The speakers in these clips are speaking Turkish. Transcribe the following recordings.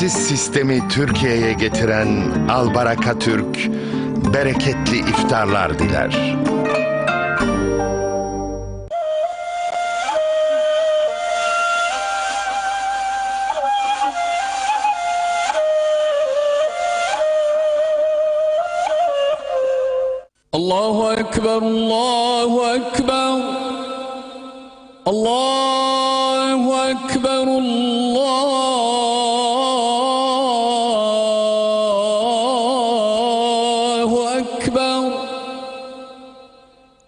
Siz sistemi Türkiye'ye getiren Albaraka Türk bereketli iftarlar diler. Allahu Ekber, Allahu Ekber, Allahu Ekber, Allahu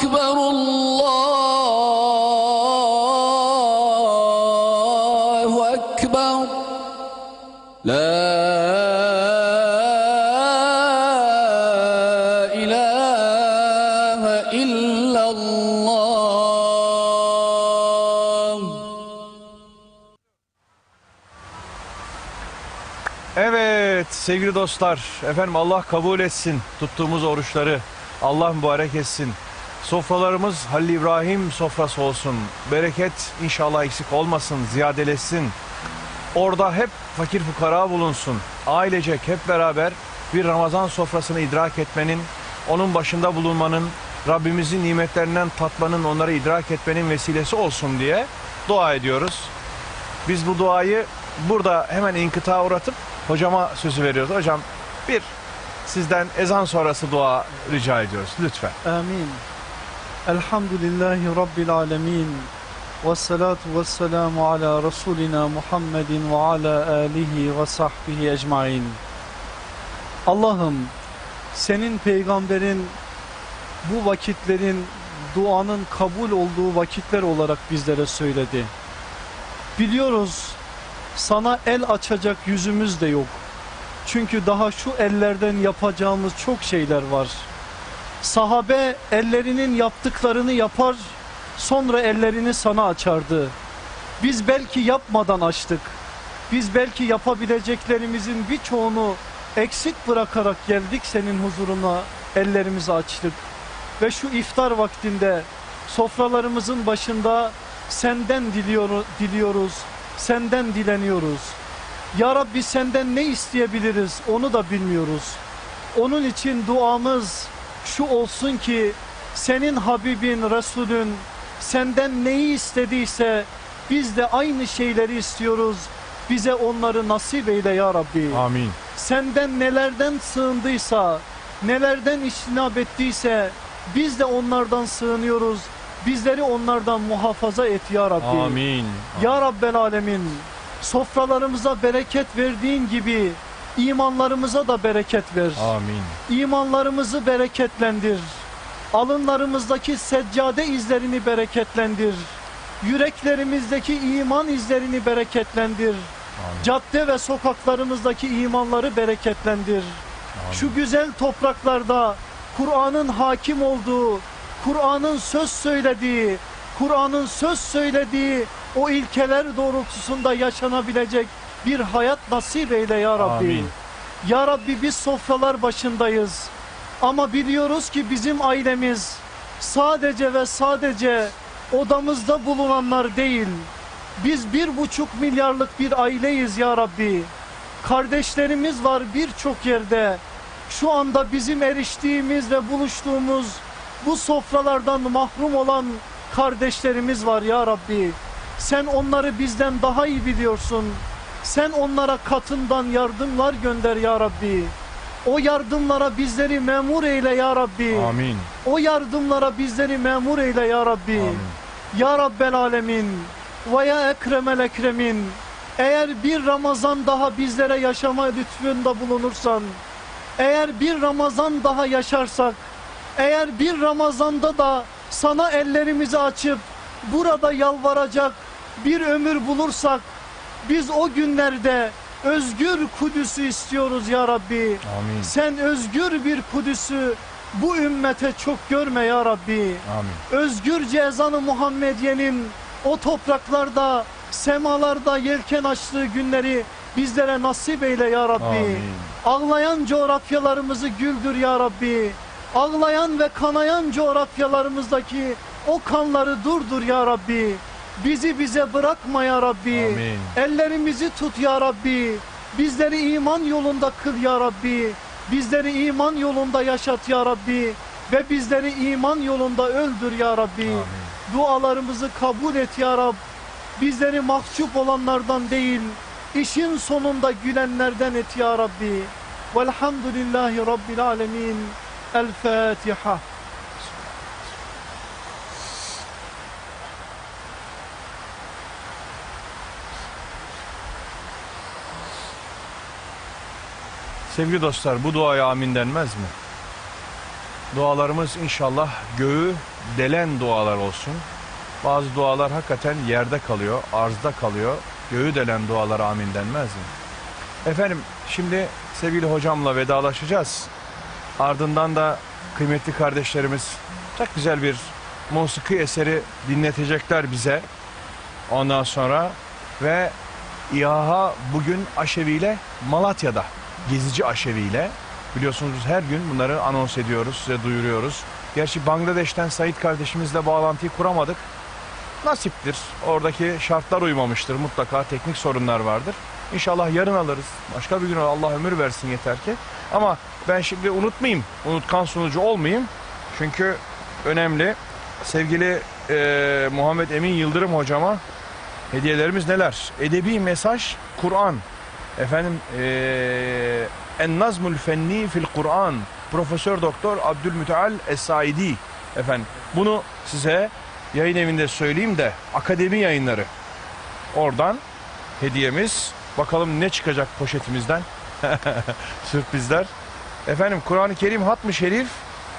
أكبر الله أكبر لا إله إلا الله Evet sevgili dostlar efendim Allah kabul etsin tuttuğumuz oruçları Allah mübarek etsin. Sofralarımız Halil İbrahim sofrası olsun. Bereket inşallah eksik olmasın, ziyadeleşsin. Orada hep fakir fukara bulunsun. Ailecek hep beraber bir Ramazan sofrasını idrak etmenin, onun başında bulunmanın, Rabbimizin nimetlerinden tatmanın, onları idrak etmenin vesilesi olsun diye dua ediyoruz. Biz bu duayı burada hemen inkıta uğratıp hocama sözü veriyoruz. Hocam bir sizden ezan sonrası dua rica ediyoruz lütfen. Elhamdülillahi Rabbil alemin. Ve salatu ve selamu ala Resulina Muhammedin ve ala alihi ve sahbihi ecmain. Allah'ım senin peygamberin bu vakitlerin duanın kabul olduğu vakitler olarak bizlere söyledi. Biliyoruz sana el açacak yüzümüz de yok. Çünkü daha şu ellerden yapacağımız çok şeyler var.'' Sahabe ellerinin yaptıklarını yapar, sonra ellerini sana açardı. Biz belki yapmadan açtık. Biz belki yapabileceklerimizin birçoğunu eksik bırakarak geldik senin huzuruna, ellerimizi açtık. Ve şu iftar vaktinde sofralarımızın başında senden diliyor, diliyoruz, senden dileniyoruz. Ya Rabbi senden ne isteyebiliriz onu da bilmiyoruz. Onun için duamız şu olsun ki senin Habibin, Resulün senden neyi istediyse biz de aynı şeyleri istiyoruz. bize onları nasip eyle ya Rabbi. Amin. Senden nelerden sığındıysa, nelerden iştinab ettiyse biz de onlardan sığınıyoruz. Bizleri onlardan muhafaza et ya Rabbi. Amin. Ya Rabbel Alemin sofralarımıza bereket verdiğin gibi imanlarımıza da bereket ver. Amin. İmanlarımızı bereketlendir. Alınlarımızdaki seccade izlerini bereketlendir. Yüreklerimizdeki iman izlerini bereketlendir. Cadde ve sokaklarımızdaki imanları bereketlendir. Şu güzel topraklarda Kur'an'ın hakim olduğu, Kur'an'ın söz söylediği, Kur'an'ın söz söylediği o ilkeler doğrultusunda yaşanabilecek bir hayat nasip eyle ya Rabbi. Amin. Ya Rabbi biz sofralar başındayız. Ama biliyoruz ki bizim ailemiz sadece ve sadece odamızda bulunanlar değil. Biz bir buçuk milyarlık bir aileyiz ya Rabbi. Kardeşlerimiz var birçok yerde. Şu anda bizim eriştiğimiz ve buluştuğumuz bu sofralardan mahrum olan kardeşlerimiz var ya Rabbi. Sen onları bizden daha iyi biliyorsun. Sen onlara katından yardımlar gönder ya Rabbi. O yardımlara bizleri memur eyle ya Rabbi. Amin. O yardımlara bizleri memur eyle ya Rabbi. Amin. Ya Rabbel Alemin ve ya Ekremel Ekremin eğer bir Ramazan daha bizlere yaşama lütfunda bulunursan eğer bir Ramazan daha yaşarsak eğer bir Ramazanda da sana ellerimizi açıp burada yalvaracak bir ömür bulursak biz o günlerde özgür Kudüs'ü istiyoruz ya Rabbi. Amin. Sen özgür bir Kudüs'ü bu ümmete çok görme ya Rabbi. Amin. Özgürce ezanı Muhammediye'nin o topraklarda, semalarda yelken açtığı günleri bizlere nasip eyle ya Rabbi. Amin. Ağlayan coğrafyalarımızı güldür ya Rabbi. Ağlayan ve kanayan coğrafyalarımızdaki o kanları durdur ya Rabbi. Bizi bize bırakma ya Rabbi. Amin. Ellerimizi tut ya Rabbi. Bizleri iman yolunda kıl ya Rabbi. Bizleri iman yolunda yaşat ya Rabbi. Ve bizleri iman yolunda öldür ya Rabbi. Amin. Dualarımızı kabul et ya Rab. Bizleri mahcup olanlardan değil, işin sonunda gülenlerden et ya Rabbi. Velhamdülillahi Rabbil alemin. El Fatiha. Sevgili dostlar bu duaya amin denmez mi? Dualarımız inşallah göğü delen dualar olsun. Bazı dualar hakikaten yerde kalıyor, arzda kalıyor. Göğü delen dualara amin denmez mi? Efendim şimdi sevgili hocamla vedalaşacağız. Ardından da kıymetli kardeşlerimiz çok güzel bir musiki eseri dinletecekler bize. Ondan sonra ve İHA bugün Aşevi ile Malatya'da. Gezici Aşevi ile. Biliyorsunuz her gün bunları anons ediyoruz, size duyuruyoruz. Gerçi Bangladeş'ten Sait kardeşimizle bağlantıyı kuramadık. Nasiptir. Oradaki şartlar uymamıştır. Mutlaka teknik sorunlar vardır. İnşallah yarın alırız. Başka bir gün Allah ömür versin yeter ki. Ama ben şimdi unutmayayım. Unutkan sunucu olmayayım. Çünkü önemli. Sevgili eee, Muhammed Emin Yıldırım hocama hediyelerimiz neler? Edebi mesaj Kur'an. Efendim eee En Nazmul Fenni fil Kur'an. Profesör Doktor Abdülmüteal Es-Saidi. Efendim bunu size yayın evinde söyleyeyim de akademi yayınları. Oradan hediyemiz. Bakalım ne çıkacak poşetimizden. Sürprizler. Efendim Kur'an-ı Kerim Hatm-ı Şerif.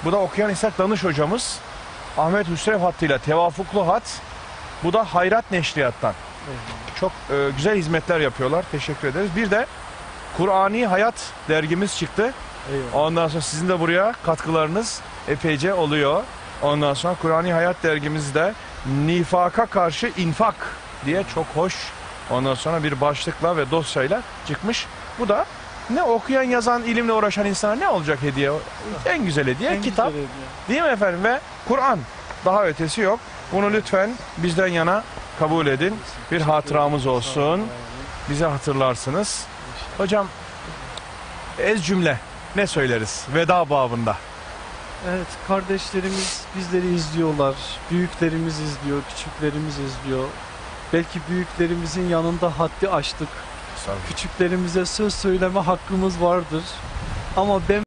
Bu da okuyan İshak Danış hocamız. Ahmet Hüsrev hattıyla tevafuklu hat. Bu da Hayrat Neşriyat'tan. Çok e, güzel hizmetler yapıyorlar. Teşekkür ederiz. Bir de Kur'ani Hayat dergimiz çıktı. Eyvallah. Ondan sonra sizin de buraya katkılarınız epeyce oluyor. Ondan sonra Kur'ani Hayat dergimizde nifaka karşı infak diye çok hoş ondan sonra bir başlıkla ve dosyayla çıkmış. Bu da ne okuyan yazan ilimle uğraşan insana ne olacak hediye? En güzel hediye En kitap. güzel hediye. Değil mi efendim? Ve Kur'an. Daha ötesi yok. Bunu lütfen bizden yana kabul edin. Bir hatıramız olsun. Bize hatırlarsınız. Hocam ez cümle ne söyleriz veda babında? Evet kardeşlerimiz bizleri izliyorlar. Büyüklerimiz izliyor, küçüklerimiz izliyor. Belki büyüklerimizin yanında haddi aştık. Küçüklerimize söz söyleme hakkımız vardır. Ama ben